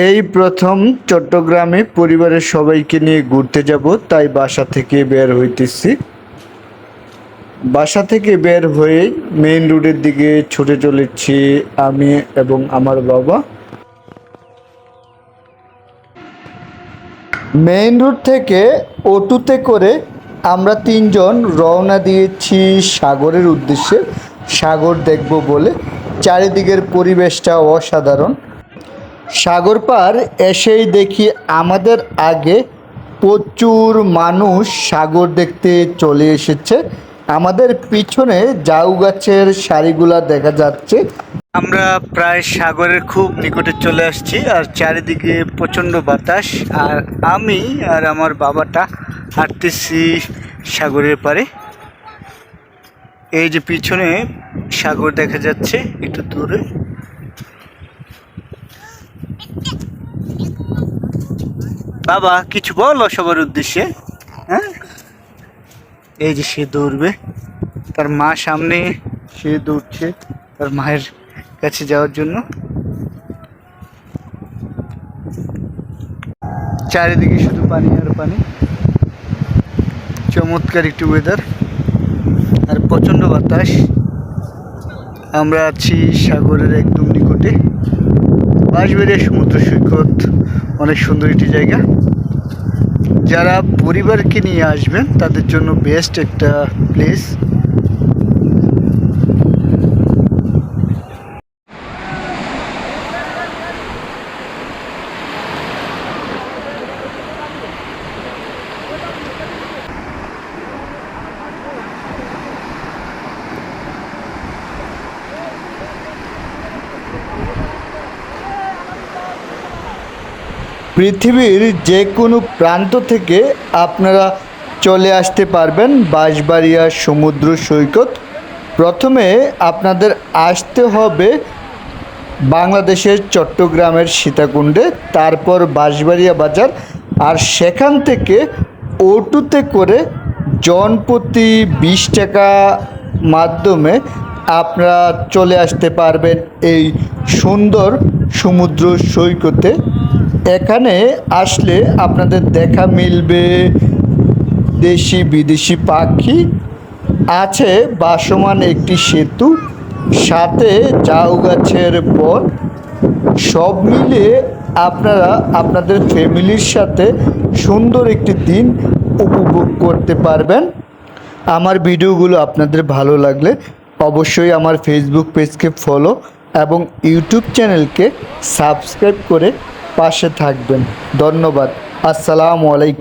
এই প্রথম চট্টগ্রামে পরিবারের সবাইকে নিয়ে ঘুরতে যাব, তাই বাসা থেকে বের হইতেছি। বাসা থেকে বের হয়ে মেইন রোডের দিকে ছুটে চলেছি আমি এবং আমার বাবা। মেইন রোড থেকে অটুতে করে আমরা তিনজন রওনা দিয়েছি সাগরের উদ্দেশ্যে। সাগর দেখব বলে চারিদিকের পরিবেশটা অসাধারণ। সাগর পার এসেই দেখি আমাদের আগে প্রচুর মানুষ সাগর দেখতে চলে এসেছে। আমাদের পিছনে জাউ গাছের সারিগুলা দেখা যাচ্ছে। আমরা প্রায় সাগরের খুব নিকটে চলে আসছি আর চারিদিকে প্রচণ্ড বাতাস। আর আমি আর আমার বাবাটা হাঁটতেছি সাগরের পারে এই যে পিছনে সাগর দেখা যাচ্ছে, একটু দূরে। বাবা, কিছু বলো সবার উদ্দেশ্যে? হ্যাঁ? এই যে সে দৌড়বে, তার মা সামনে সে দৌড়ছে তার মায়ের কাছে যাওয়ার জন্য। চারিদিকে শুধু পানি আর পানি। চমৎকার একটি ওয়েদার আর প্রচণ্ড বাতাস। আমরা আছি সাগরের একদম নিকটে। বাঁশবেড়িয়া সমুদ্র সৈকত। অনেক সুন্দর একটি জায়গা। যারা পরিবারকে নিয়ে আসবেন তাদের জন্য বেস্ট একটা প্লেস পৃথিবীর যে কোনো প্রান্ত থেকে আপনারা চলে আসতে পারবেন বাঁশবাড়িয়া সমুদ্র সৈকত। প্রথমে আপনাদের আসতে হবে বাংলাদেশের চট্টগ্রামের সীতাকুণ্ডে, তারপর বাঁশবাড়িয়া বাজার, আর সেখান থেকে অটোতে করে জনপ্রতি বিশ টাকা মাধ্যমে আপনারা চলে আসতে পারবেন এই সুন্দর সমুদ্র সৈকতে। এখানে আসলে আপনাদের দেখা মিলবে দেশি বিদেশি পাখি, আছে বাসমান একটি সেতু, সাথে জাউ গাছের বন। সব মিলে আপনারা আপনাদের ফ্যামিলির সাথে সুন্দর একটি দিন উপভোগ করতে পারবেন। আমার ভিডিওগুলো আপনাদের ভালো লাগলে অবশ্যই আমার ফেসবুক পেজকে ফলো এবং ইউটিউব চ্যানেলকে সাবস্ক্রাইব করে পাশে থাকবেন। ধন্যবাদ। আসসালামু আলাইকুম।